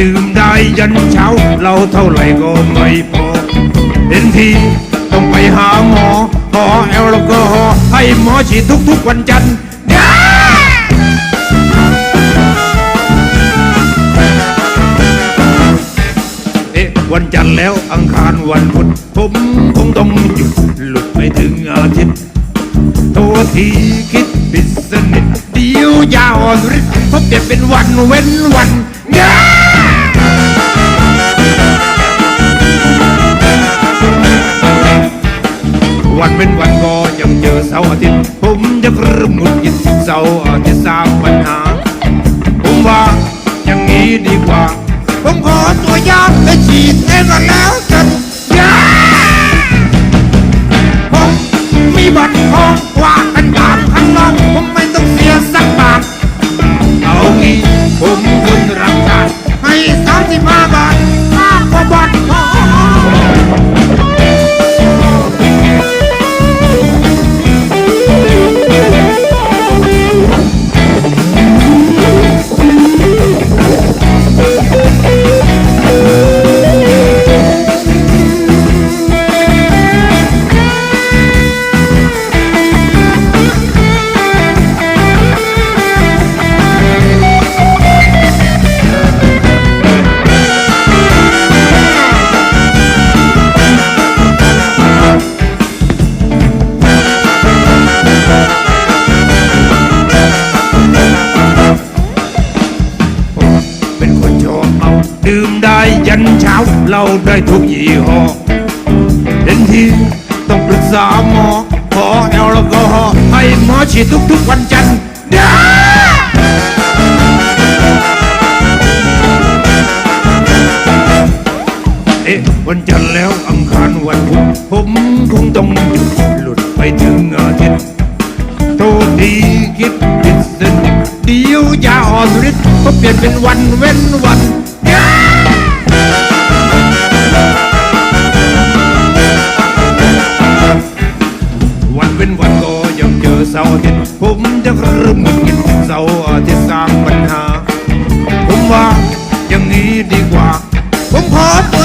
ดื่มได้ยันเช้า เราเท่าไหร่ก็ไม่พอเห็นทีต้องไปหาหมอขอแอลกอฮอล์ให้หมอฉีดทุกๆวันจันทร์เอ๊ะวันจันทร์แล้วอังคารวันพุธผมคงต้องหยุดหลุดไปถึงอาทิตย์โทษทีคิดผิดสนิทเดียวยาวอ่อนริดเพราะเปลี่ยนเป็นวันเว้นวัน เป็นวันก็ยังเจอเสาร์อาทิตย์ ผมจะเริ่มหงุดหงิดเสาร์อาทิตย์สร้างปัญหา ผมว่าอย่างนี้ดีกว่า ผมขอตัวยาไปฉีดเองก็แล้วกัน ดื่มได้ยันเช้าเราได้ทุกยี่ห้อเห็นทีต้องปรึกษาหมอขอแอลกอฮอล์ให้หมอฉีดทุกๆวันจันทร์เด้อเอ๊ะวันจันทร์แล้วอังคารวันพุธผมคงต้องหยุดหลุดไปถึงอาทิตย์โทษดีคิดผิดสนิทเดียวยาอ่อนฤทธิ์ก็เปลี่ยนเป็นวันเว้นวัน ผ